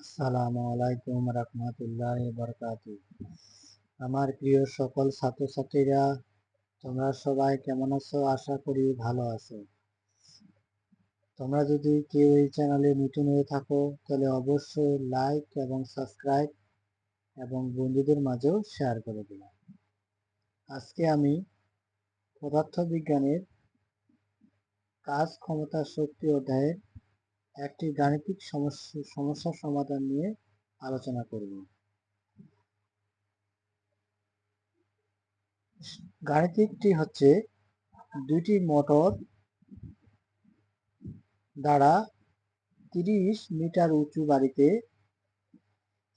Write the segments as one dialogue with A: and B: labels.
A: আসসালামু আলাইকুম রহমতুল্লাহ বরকাত আমার প্রিয় সকল ছাত্রছাত্রীরা, তোমরা সবাই কেমন আছো? আশা করি ভালো আছো। তোমরা যদি কেউ এই চ্যানেলে নতুন হয়ে থাকো, তাহলে অবশ্যই লাইক এবং সাবস্ক্রাইব এবং বন্ধুদের মাঝেও শেয়ার করে দিও। আজকে আমি পদার্থবিজ্ঞানের কাজ ক্ষমতা শক্তি অধ্যায়ের একটি গাণিতিক সমস্যা সমস্যার সমাধান নিয়ে আলোচনা করব। গাণিতিকটি হচ্ছে দুইটি মোটর দ্বারা তিরিশ মিটার উঁচু বাড়িতে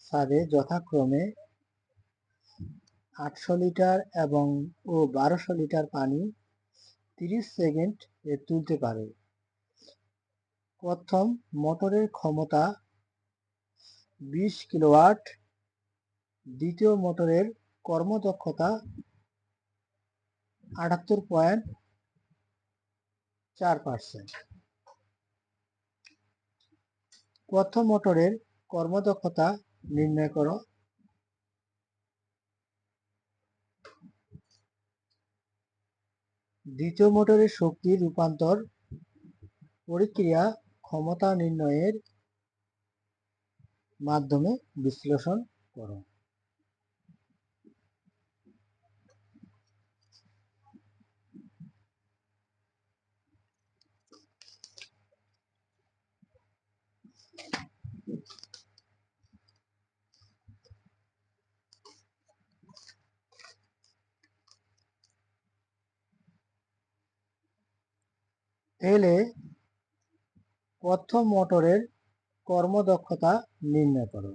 A: ছাদে যথাক্রমে আটশো লিটার এবং ও বারোশো লিটার পানি তিরিশ সেকেন্ড তুলতে পারে। প্রথম মোটরের ক্ষমতা বিশ কিলোওয়াট, দ্বিতীয় মোটরের কর্মদক্ষতা আটাত্তর পয়েন্ট চার পার্সেন্ট। প্রথম মোটরের কর্মদক্ষতা নির্ণয় করো। দ্বিতীয় মোটরের শক্তি রূপান্তর প্রক্রিয়া ক্ষমতা নির্ণয়ের মাধ্যমে বিশ্লেষণ করো। তাহলে প্রথম মোটরের কর্মদক্ষতা নির্ণয় করো।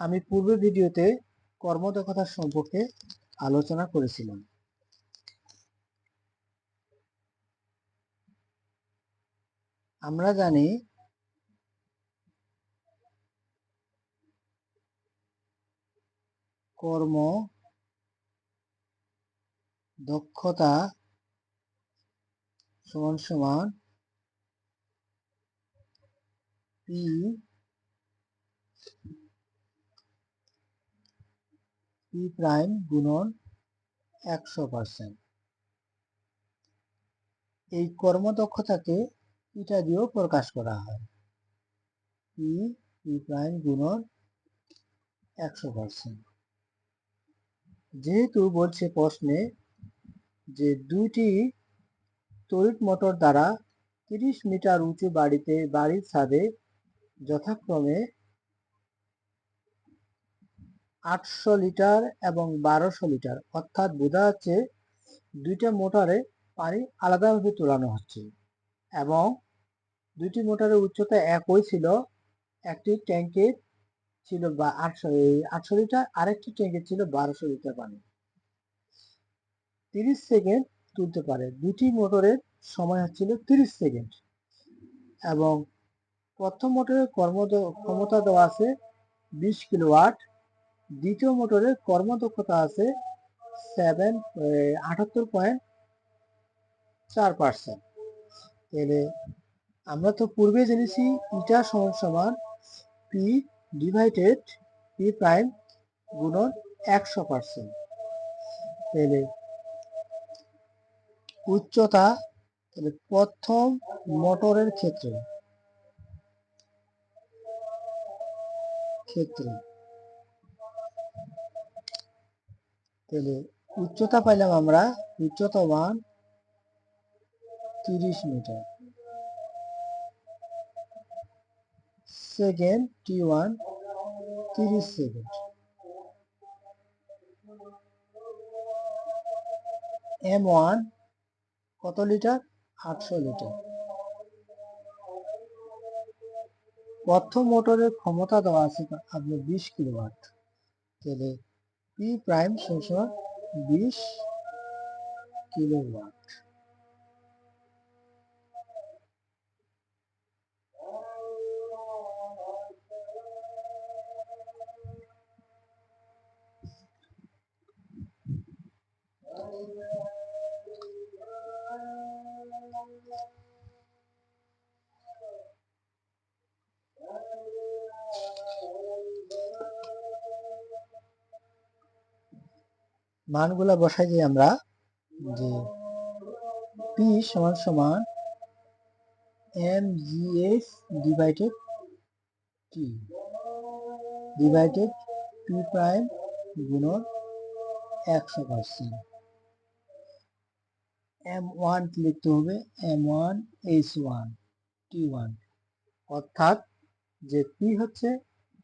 A: আমি পূর্ব ভিডিওতে কর্মদক্ষতা সম্পর্কে আলোচনা করেছিলাম। আমরা জানি কর্ম দক্ষতা সমান সমান পি পি প্রাইম গুণন একশো এই কর্মদক্ষতাকে এটা দিয়েও প্রকাশ করা হয়। পি পি প্রাইম গুণন একশো পার্সেন্ট যেহেতু বলছে প্রশ্নে যে দুইটি তড়িৎ মোটর দ্বারা তিরিশ মিটার উঁচু বাড়িতে বাড়ির ছাদে যথাক্রমে আটশো লিটার এবং বারোশো লিটার, অর্থাৎ বোঝা যাচ্ছে দুইটা মোটরে পানি আলাদাভাবে তোলানো হচ্ছে এবং দুইটি মোটরের উচ্চতা একই ছিল। একটি ট্যাঙ্কে ছিল বা আটশো আটশো লিটার, আরেকটি ট্যাঙ্কে ছিল বারোশো লিটার পানি। তিরিশ সেকেন্ড তুলতে পারে। দুটি মোটরের সময় হচ্ছিল তিরিশ সেকেন্ড। এবং প্রথম মোটরের কর্ম ক্ষমতা দেওয়া আছে বিশ কিলোওয়াট। দ্বিতীয় মোটরের কর্মদক্ষতা আছে সেভেন আটাত্তর পয়েন্ট চার পার্সেন্ট। তাহলে আমরা তো পূর্বে জেনেছি ইটা সমান সমান পি ডিভাইডেড পি প্রাইম গুণন একশো পার্সেন্ট। তাহলে উচ্চতা প্রথম মোটরের ক্ষেত্রে। ক্ষেত্রে। তাহলে উচ্চতা পাইলাম আমরা উচ্চতা ওয়ান তিরিশ মিটার। সেকেন্ড টি ওয়ান তিরিশ সেকেন্ড। এম ওয়ান কত লিটার? আটশো লিটার। প্রথম মোটরের ক্ষমতা দেওয়া আছে আপনার বিশ কিলোওয়াট। তাহলে পি প্রাইম সমান বিশ কিলোওয়াট। মানগুলা বসাই দিই আমরা, যে পি সমান সমান M G S divided T divided P prime গুণন একশো পার্সেন্ট। এম ওয়ান লিখতে হবে? M one H one T one অর্থাৎ যে পি হচ্ছে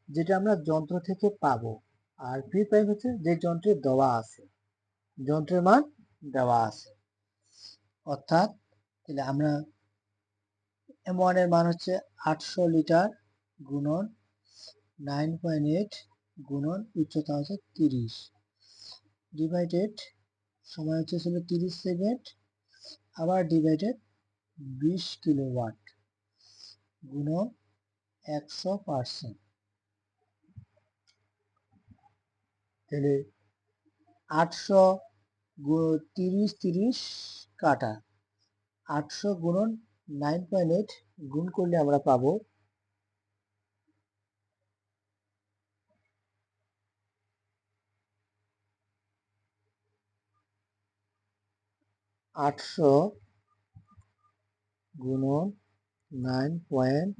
A: যেটা আমরা যন্ত্র থেকে পাবো, আর পি প্রাইম হচ্ছে যে যন্ত্রে দেওয়া আছে। যন্ত্রের মান দেওয়া আছে। অর্থাৎ তাহলে আমরা এম ওয়ানের মান হচ্ছে আটশো লিটার গুণন নাইন পয়েন্ট এইট গুণন উচ্চতা হচ্ছে তিরিশ। ডিভাইডেড সময় হচ্ছে ছিল তিরিশ সেকেন্ড, আবার ডিভাইডেড বিশ কিলো ওয়াট গুণন একশো পার্সেন্ট তাহলে আটশো তিরিশ তিরিশ কাটা। আটশো গুণন নাইন পয়েন্ট এইট গুণ করলে আমরা পাবো আটশো গুণন নাইন পয়েন্ট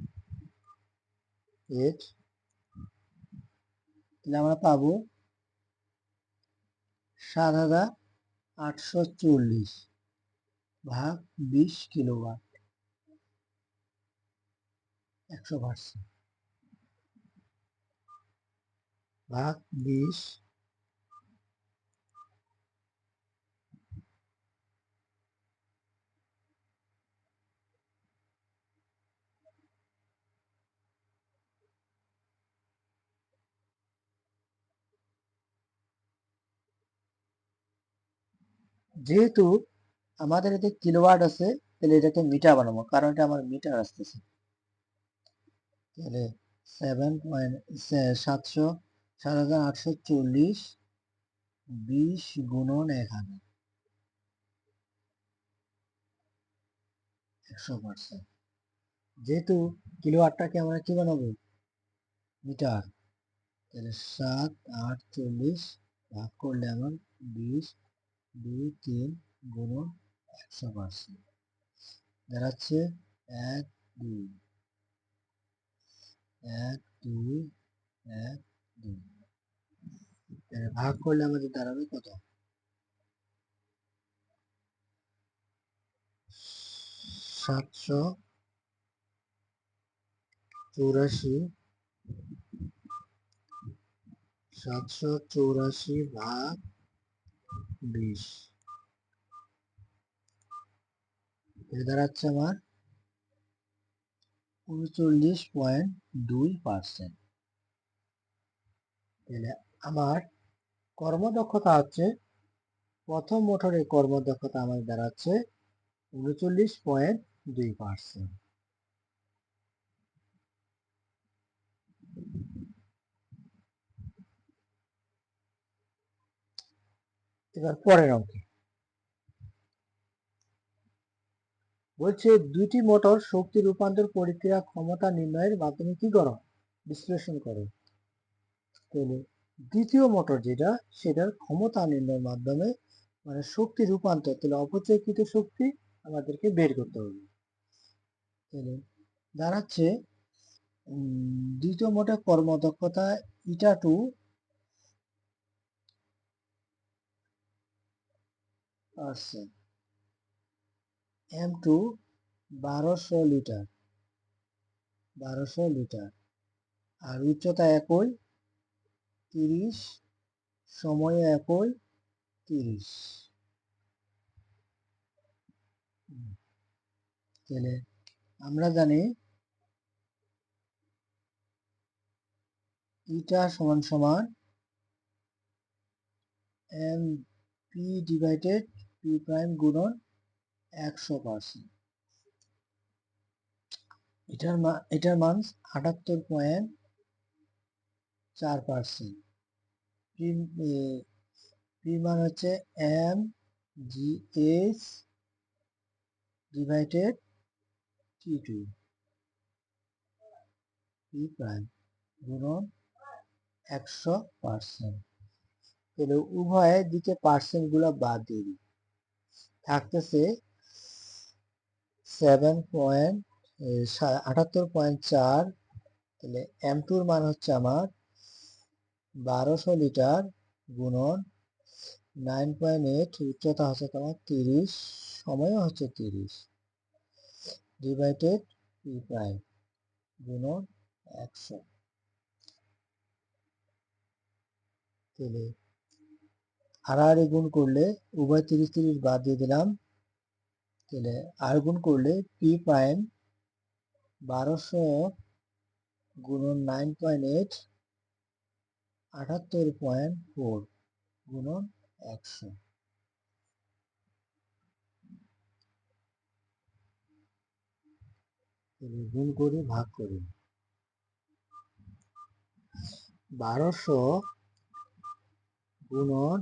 A: এইট তাহলে আমরা পাবো সাত হাজার আটশো চল্লিশ ভাগ বিশ কিলোওয়াট। একশো পার্সেন্ট ভাগ বিশ যেহেতু আমাদের এতে কিলোওয়াট আছে, তাহলে এটাকে মিটার বানাবো, কারণ এটা আমার মিটার আসতেছে। তাহলে সেভেন পয়েন্ট সাতশো, সাত হাজার আটশো চল্লিশ, বিশ গুণন এক হাজার। একশো পার্সেন্ট। যেহেতু কিলোওয়াটটাকে আমরা কি বানাবো? মিটার। তাহলে সাত, আট, চল্লিশ ভাগ করলে আমার বিশ দুই তিন গুণন একশো পার্সেন্ট দাঁড়াচ্ছে এক দুই। এক দুই এক দুই। ভাগ করলে আমাদের দাঁড়াবে কত? সাতশো চৌরাশি। সাতশো চৌরাশি ভাগ বিশ এ দাঁড়াচ্ছে আমার উনচল্লিশ পয়েন্ট দুই পার্সেন্ট। তাহলে আমার কর্মদক্ষতা হচ্ছে, প্রথম মোটরের কর্মদক্ষতা আমার দাঁড়াচ্ছে উনচল্লিশ পয়েন্ট দুই পার্সেন্ট। এবার পরের অঙ্কে। বলছে, দুইটি মোটর শক্তি রূপান্তর প্রক্রিয়া ক্ষমতা নির্ণয়ের মাধ্যমে কি করো? বিশ্লেষণ করো। তাহলে দ্বিতীয় মোটর যেটা, সেটার ক্ষমতা নির্ণয়ের মাধ্যমে মানে শক্তি রূপান্তর, তাহলে অপচয়কৃত শক্তি আমাদেরকে বের করতে হবে। তাহলে দাঁড়াচ্ছে দ্বিতীয় মোটর কর্মদক্ষতা eta two percent M two বারোশো লিটার বারোশো লিটার। আর উচ্চতা একই, তিরিশ, সময় একই, তিরিশ। তাহলে আমরা জানি ইটা সমান সমান M P divided P prime গুণন একশো পার্সেন্ট এটার মান এটার মান আটাত্তর পয়েন্ট চার পার্সেন্ট পি মান হচ্ছে M G S divided T two P prime গুণন একশো পার্সেন্ট তাহলে উভয়ে দিকে পার্সেন্টগুলো বাদ দিয়ে দিই। থাকতেছে সেভেন পয়েন্ট আটাত্তর পয়েন্ট চার, তাহলে এম টুর মান হচ্ছে আমার বারোশো লিটার গুণন নাইন পয়েন্ট এইট উচ্চতা হচ্ছে তোমার তিরিশ, সময়ও হচ্ছে তিরিশ ডিভাইডেড পি প্রাইম গুণন একশো। তাহলে হারাহারি গুণ করলে উভয় তিরিশ তিরিশ বাদ দিয়ে দিলাম। তাহলে আর গুণ করলে পি প্রাইম বারোশো গুণন নাইন পয়েন্ট এইট আটাত্তর পয়েন্ট ফোর গুণন একশো। গুণ করি, ভাগ করি। বারোশো গুণন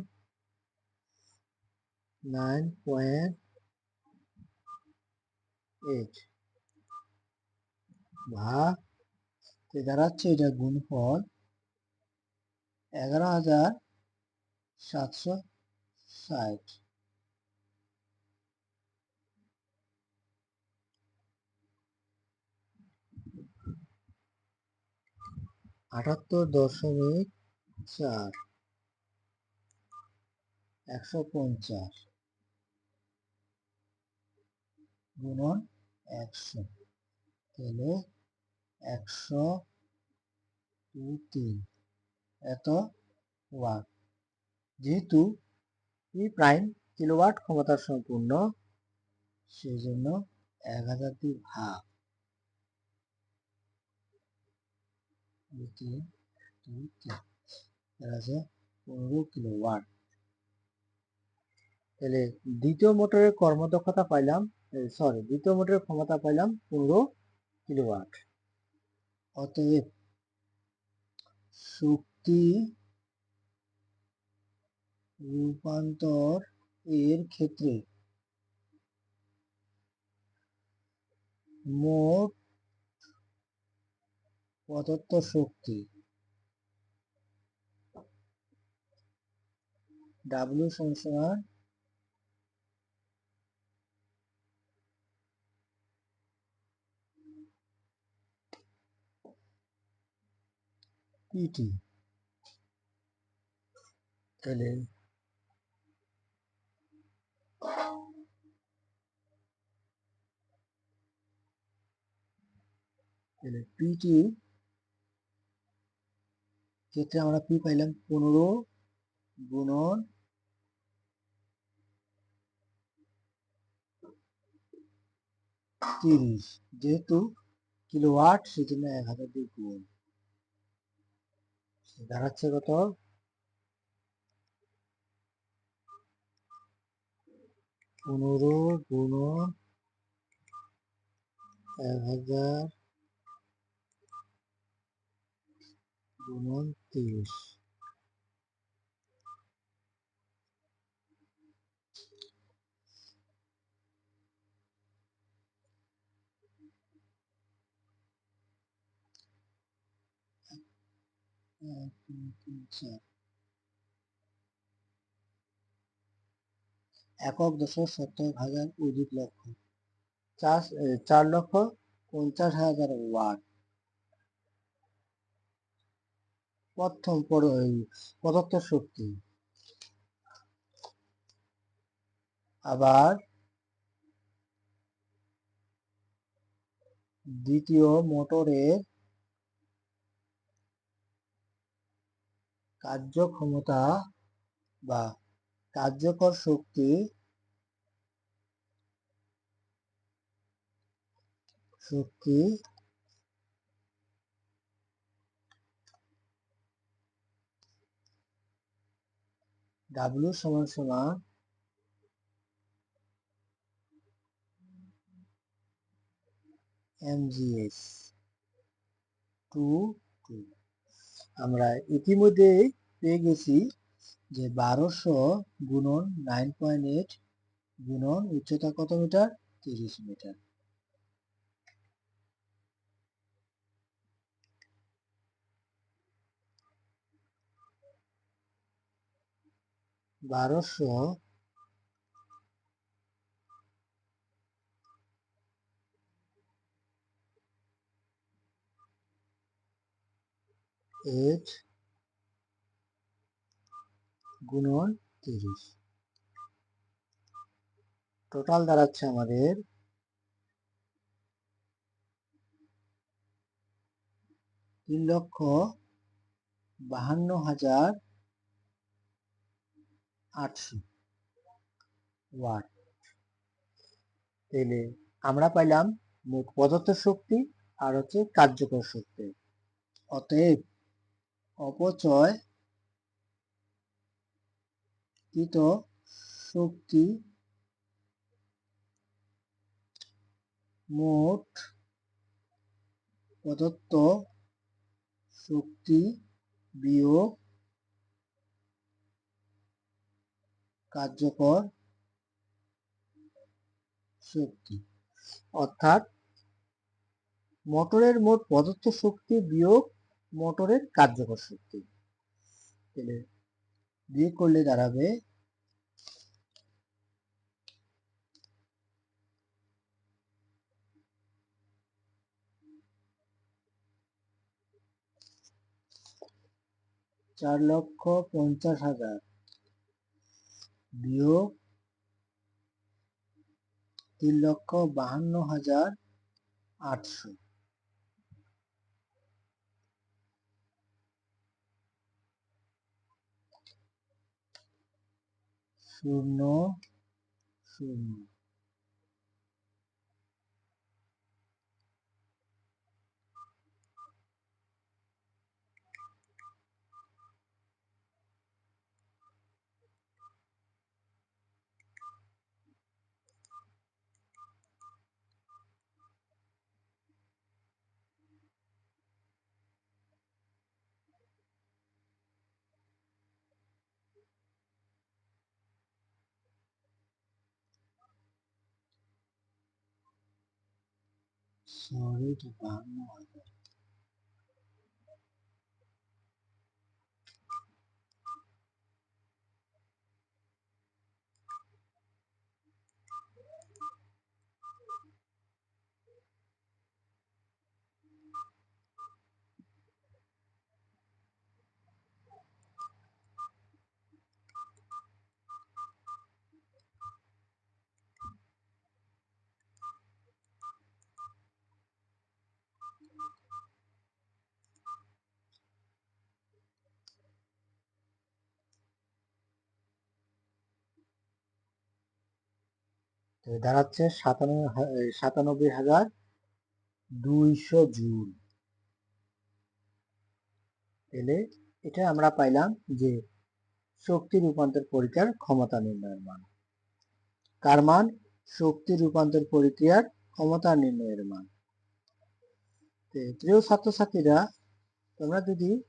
A: নাইন পয়েন্ট এইট ভাগ দাঁড়াচ্ছে এটা গুণফল। এগারো হাজার সাতশো ষাট। আটাত্তর দশমিক চার। একশো পঞ্চাশ। গুণন একশো। তাহলে একশো দু তিন। এত ওয়াট। যেহেতু ই প্রাইম কিলোওয়াট ক্ষমতার সম্পূর্ণ সেই জন্য এক হাজার দিয়ে ভাগ। দুই তিন দুই তিন। আছে পনেরো কিলোওয়াট তাহলে দ্বিতীয় মোটরের কর্মদক্ষতা পাইলাম সরি দ্বিতীয় মোটরের ক্ষমতা পাইলাম পনেরো কিলোওয়াট। অতএব শক্তি রূপান্তর এর ক্ষেত্রে মোট প্রদত্ত শক্তি ডাব্লিউ সমান পিটি তাহলে তাহলে পিটি ক্ষেত্রে আমরা পি পাইলাম পনেরো গুণন তিরিশ। যেহেতু কিলোওয়াট, সেজন্য এক হাজার দিয়ে গুণ। দাঁড়াচ্ছে কত? পনেরো গুণন এক হাজার গুণন তিরিশ। একক দশক সত্তর হাজার অধিক লক্ষ। চার চার লক্ষ পঞ্চাশ হাজার ওয়াট। প্রথম প্রদত্ত শক্তি। আবার দ্বিতীয় মোটরের কার্যক্ষমতা বা কার্যকর শক্তি শক্তি ডাব্লিউ সমান সমান এমজিএস টু টু আমরা ইতিমধ্যে পেয়ে গেছি যে বারোশো গুণন নাইন পয়েন্ট এইট গুণন উচ্চতা কত মিটার? তিরিশ মিটার। বারোশো এইট গুণন তিরিশ। টোটাল দাঁড়াচ্ছে আমাদের তিন লক্ষ বাহান্ন হাজার আটশো ওয়াট। তাহলে আমরা পাইলাম মোট পদার্থ শক্তি আর হচ্ছে কার্যকর শক্তি। অতএব অপচয় কৃত শক্তি মোট প্রদত্ত শক্তি বিয়োগ কার্যকর শক্তি। অর্থাৎ মোটরের মোট প্রদত্ত শক্তি বিয়োগ মোটরের কার্যকর শক্তি। তাহলে বিয়োগ করলে দাঁড়াবে। চার লক্ষ পঞ্চাশ হাজার বিয়োগ তিন লক্ষ বাহান্ন হাজার আটশো। শূন্য শূন্য। বাহান্ন হাজার তো দাঁড়াচ্ছে সাতানব্বই হাজার দুইশো জুল। তাহলে এটা আমরা পাইলাম যে শক্তি রূপান্তর পরীক্ষার ক্ষমতা নির্ণয়ের মান। কার মান? শক্তি রূপান্তর প্রক্রিয়ার ক্ষমতা নির্ণয়ের মান। প্রিয় ছাত্রছাত্রীরা, তোমরা যদি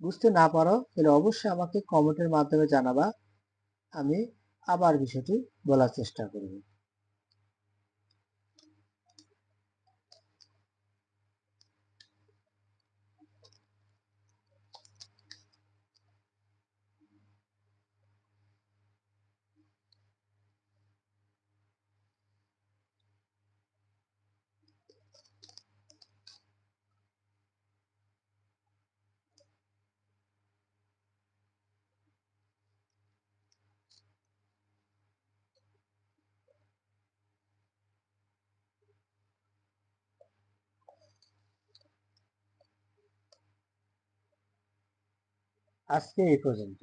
A: বুঝতে না পারো, তাহলে অবশ্যই আমাকে কমেন্টের মাধ্যমে জানাবা। আমি আবার বিষয়টি বলার চেষ্টা করব। আজকে এই পর্যন্ত